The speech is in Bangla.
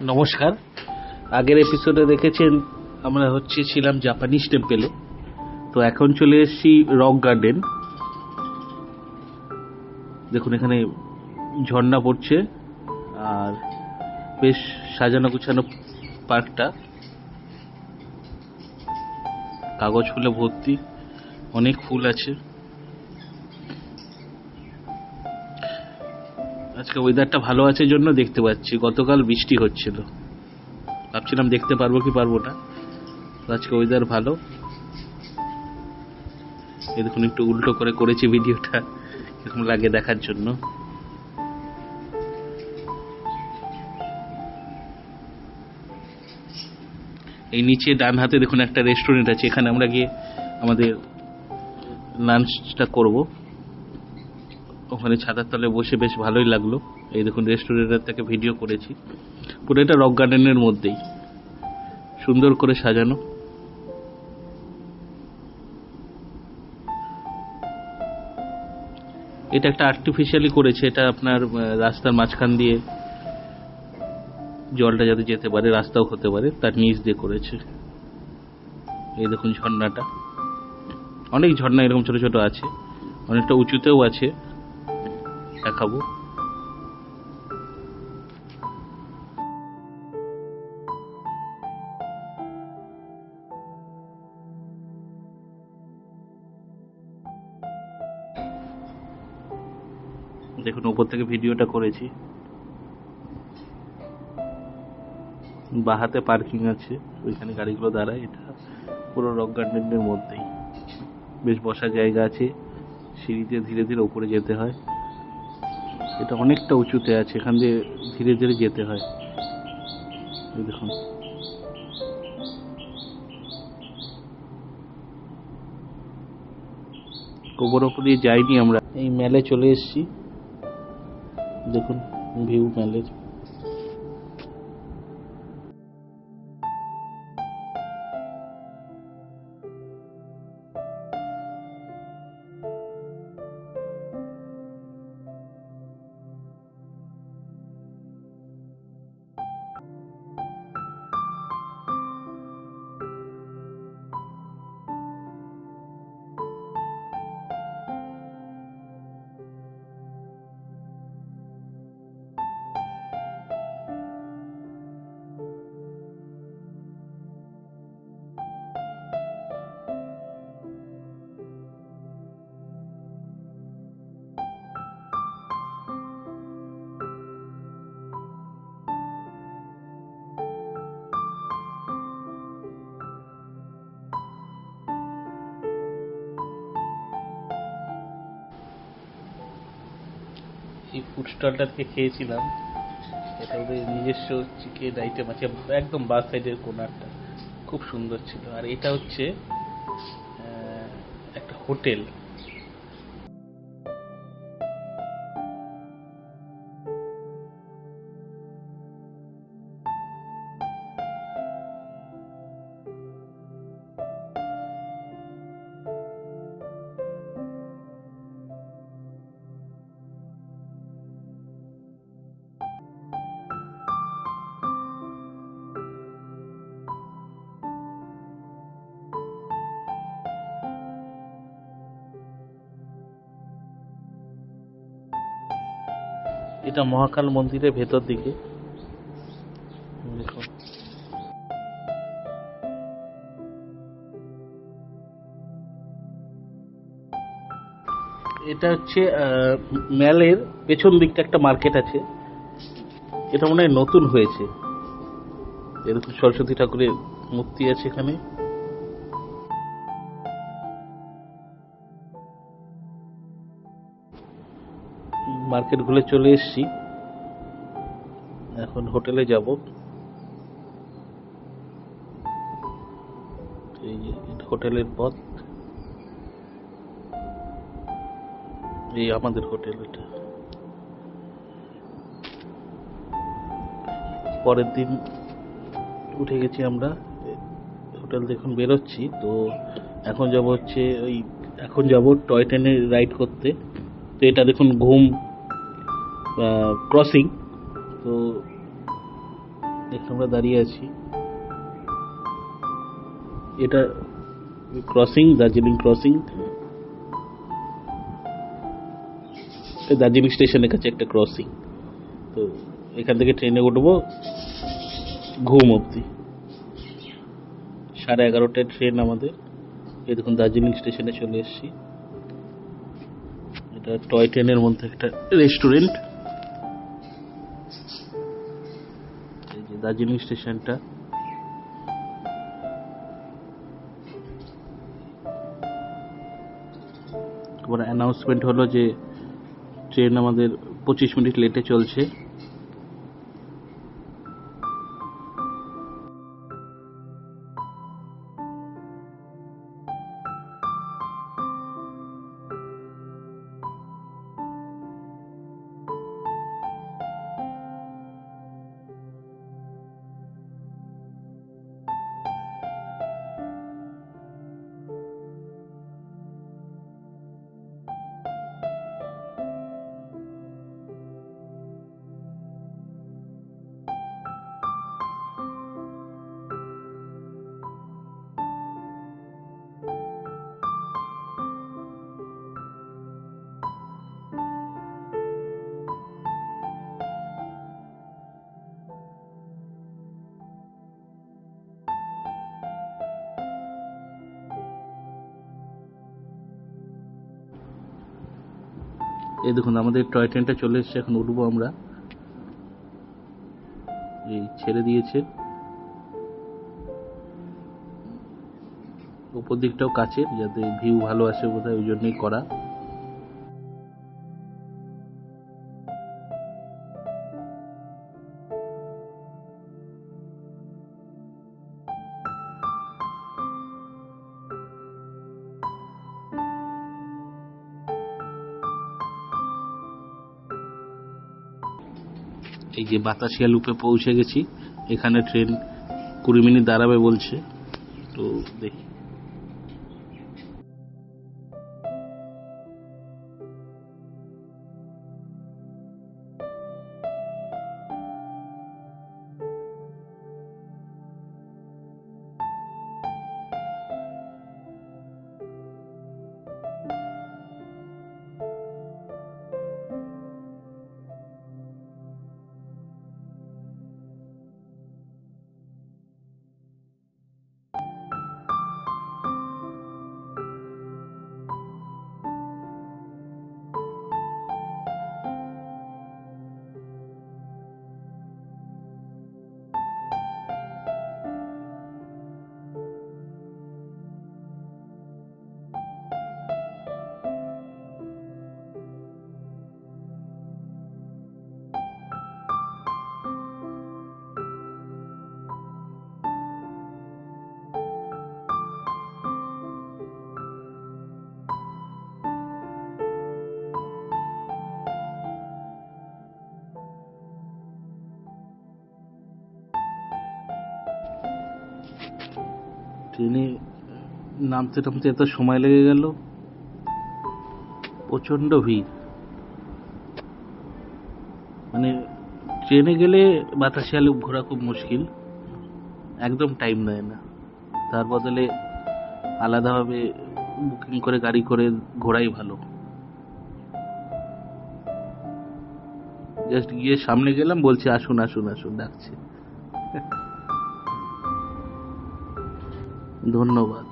নমস্কার। আগের এপিসোডে দেখেছেন, আমরা হচ্ছে ছিলাম জাপানিজ টেম্পেলে তো এখন চলে এসেছি রক গার্ডেন দেখুন, এখানে ঝর্ণা পড়ছে, আর বেশ সাজানো গুছানো পার্কটা। কাগজ ফুলে ভর্তি, অনেক ফুল আছে। আজকে ওয়েদারটা ভালো আছে জন্য দেখতে পাচ্ছি। গতকাল বৃষ্টি হচ্ছিল। ভাবছিলাম দেখতে পারব কি পারব না। আজকে ওয়েদার ভালো। এই দেখুন, একটু উল্টো করে করেছি ভিডিওটা, এরকম লাগে দেখার জন্য। এই নিচে ডান হাতে দেখুন একটা রেস্টুরেন্ট আছে। এখানে আমরা গিয়ে আমাদের লাঞ্চটা করব। ওখানে ছাতার তলে বসে বেশ ভালোই লাগল। এই দেখুন রেস্টুরেন্টের থেকে ভিডিও করেছি। পুরো এটা রক গার্ডেনের মধ্যেই। সুন্দর করে সাজানো। এটা একটা আর্টিফিশিয়ালি করেছে, এটা আপনার রাস্তার মাঝখান দিয়ে জলটা যাতে যেতে পারে, রাস্তাও হতে পারে, তার নিচ দিয়ে করেছে। এই দেখুন ঝর্ণাটা। অনেক ঝর্ণা এরকম ছোট ছোট আছে, অনেকটা উঁচুতেও আছে। দেখাবো। দেখুন, উপর থেকে ভিডিওটা করেছি। বাহাতে পার্কিং আছে, ওইখানে গাড়িগুলো দাঁড়ায়। এটা পুরো রক গার্ডেনের মধ্যেই। বেশ বসার জায়গা আছে। সিঁড়িতে ধীরে ধীরে উপরে যেতে হয়। এটা অনেকটা উঁচুতে আছে, এখান দিয়ে ধীরে ধীরে যেতে হয়। দেখুন। কোবরপুরি যাইনি আমরা। এই মেলে চলে এসেছি। দেখুন ভিউ মেলের এই ফুড স্টলটা থেকে খেয়েছিলাম। এটা ওদের নিজস্ব চিকেন আইটেম আছে, একদম বাস সাইডের কোনারটা খুব সুন্দর ছিল। আর এটা হচ্ছে একটা হোটেল এটা মহাকাল মন্দিরের ভেতর দিকে। এটা হচ্ছে আহ, ম্যালের পেছন দিকটা একটা মার্কেট আছে। এটা মনে হয় নতুন হয়েছে। এরকম সরস্বতী ঠাকুরের মূর্তি আছে এখানে। মার্কেট ঘুরে চলে এসেছি। এখন হোটেলে যাব। এই হোটেলের পথ। এই আমাদের হোটেল এটা। পরের দিন উঠে গেছি আমরা। হোটেল দেখুন বেরোচ্ছি। তো এখন যাব হচ্ছে ওই, এখন যাব টয় ট্রেনে রাইড করতে। তো এটা দেখুন ঘুম ক্রসিং তো এখানে আমরা দাঁড়িয়ে আছি। এটা ক্রসিং দার্জিলিং ক্রসিং দার্জিলিং স্টেশনের কাছে একটা ক্রসিং তো এখান থেকে ট্রেনে উঠবো, ঘুম অবধি। সাড়ে এগারোটায় ট্রেন আমাদের। এই দেখুন, দার্জিলিং স্টেশনে চলে এসেছি। এটা টয় ট্রেনের মধ্যে একটা রেস্টুরেন্ট দার্জিলিং স্টেশনটা। এবার অ্যানাউন্সমেন্ট হলো যে ট্রেন আমাদের পঁচিশ মিনিট লেটে চলছে। এই দেখুন, আমাদের টয় ট্রেনটা চলে এসছে, এখন উঠবো আমরা। এই ছেড়ে দিয়েছে। উপর দিকটাও কাছে, যাতে ভিউ ভালো আসে বোধহয়, ওই জন্যই করা। এই যে বাতাসিয়া লুপে পৌঁছে গেছি এখানে ট্রেন কুড়ি মিনিট দাঁড়াবে বলছে। তো দেখি। ট্রেনে নামতে নামতে এত সময় লেগে গেল। প্রচণ্ড ভিড়। মানে ট্রেনে গেলে বাতাসিয়া লুপ ঘোরা খুব মুশকিল। একদম টাইম নেয় না। তার বদলে আলাদাভাবে বুকিং করে, গাড়ি করে ঘোরাই ভালো। জাস্ট গিয়ে সামনে গেলাম, বলছে, আসুন আসুন আসুন, ডাকছে। ধন্যবাদ।